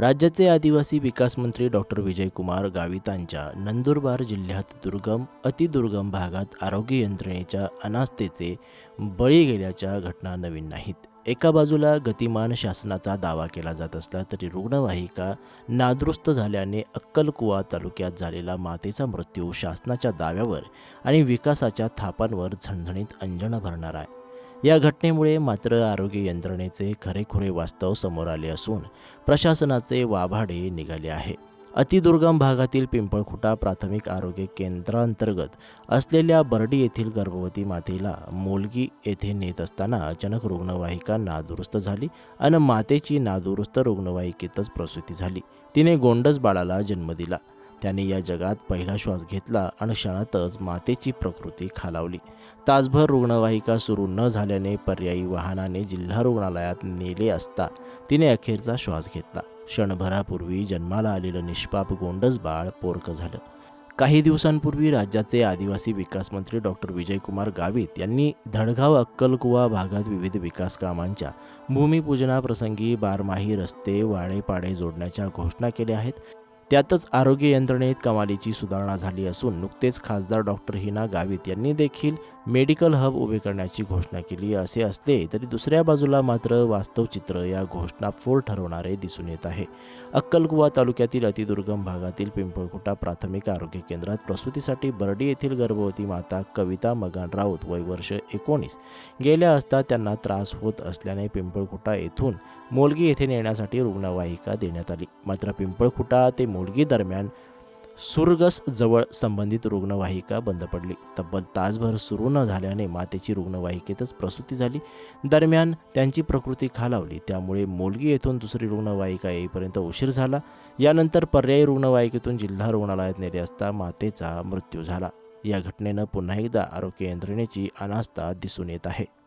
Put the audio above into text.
राज्याचे आदिवासी विकास मंत्री डॉक्टर विजयकुमार गावितांच्या नंदुरबार जिल्ह्यात दुर्गम अतिदुर्गम भागात आरोग्य यंत्रणेच्या अनास्थेचे बळी गेल्याच्या घटना नवीन नाहीत. एका बाजूला गतिमान शासनाचा दावा केला जात असला तरी रुग्णवाहिका नादुरुस्त झाल्याने अक्कलकुवा तालुक्यात झालेला मातेचा मृत्यू शासनाच्या दाव्यावर आणि विकासाच्या थापांवर झणझणीत अंजन भरणार आहे. या घटनेमुळे मात्र आरोग्य यंत्रणेचे खरेखुरे वास्तव समोर आले असून प्रशासनाचे वाभाडे निघाले आहे. अतिदुर्गम भागातील पिंपळखुटा प्राथमिक आरोग्य केंद्रांतर्गत असलेल्या बर्डी येथील गर्भवती मातेला मोलगी येथे नेत असताना अचानक रुग्णवाहिका नादुरुस्त झाली आणि मातेची नादुरुस्त रुग्णवाहिकेतच प्रसूती झाली. तिने गोंडस बाळाला जन्म दिला. त्याने या जगात पहिला श्वास घेतला आणि क्षणातच मातेची प्रकृती खालावली. तासभर रुग्णवाहिका सुरू न झाल्याने पर्यायी वाहनाने जिल्हा रुग्णालयात नेले असता तिने अखेरचा श्वास घेतला. क्षणभरापूर्वी जन्माला आलेलं निष्पाप गोंडस बाळ पोरकं झालं. काही दिवसांपूर्वी राज्याचे आदिवासी विकास मंत्री डॉक्टर विजयकुमार गावित यांनी धडगाव अक्कलकुवा भागात विविध विकास कामांच्या भूमिपूजनाप्रसंगी बारमाही रस्ते वाडेपाडे जोडण्याच्या घोषणा केल्या आहेत. त्यातच आरोग्य यंत्रणेत कमालीची सुधारणा झाली असून नुकतेच खासदार डॉक्टर हिना गावित यांनी देखील मेडिकल हब उभे करण्याची घोषणा केली. असे असले तरी दुसऱ्या बाजूला मात्र वास्तव चित्र या घोषणा फोल ठरवणारे दिसून येत आहे. अक्कलकुवा तालुक्यातील अतिदुर्गम भागातील पिंपळखुटा प्राथमिक आरोग्य केंद्रात प्रसूतीसाठी बर्डी येथील गर्भवती माता कविता मगान राऊत वय वर्ष एकोणीस. गेल्या असता त्यांना त्रास होत असल्याने पिंपळखुटा येथून मोलगी येथे नेण्यासाठी रुग्णवाहिका देण्यात आली. मात्र पिंपळखुटा ते मुलगीदरम्यान सुरगस जवळ संबंधित रुग्णवाहिका बंद पडली. तब्बल तासभर सुरू न झाल्याने मातेची रुग्णवाहिकेतच प्रसूती झाली. दरम्यान त्यांची प्रकृती खालावली. त्यामुळे मुलगी येथून दुसरी रुग्णवाहिका येईपर्यंत उशीर झाला. यानंतर पर्यायी रुग्णवाहिकेतून जिल्हा रुग्णालयात नेले असता मातेचा मृत्यू झाला. या घटनेनं पुन्हा एकदा आरोग्य यंत्रणेची अनास्था दिसून येत आहे.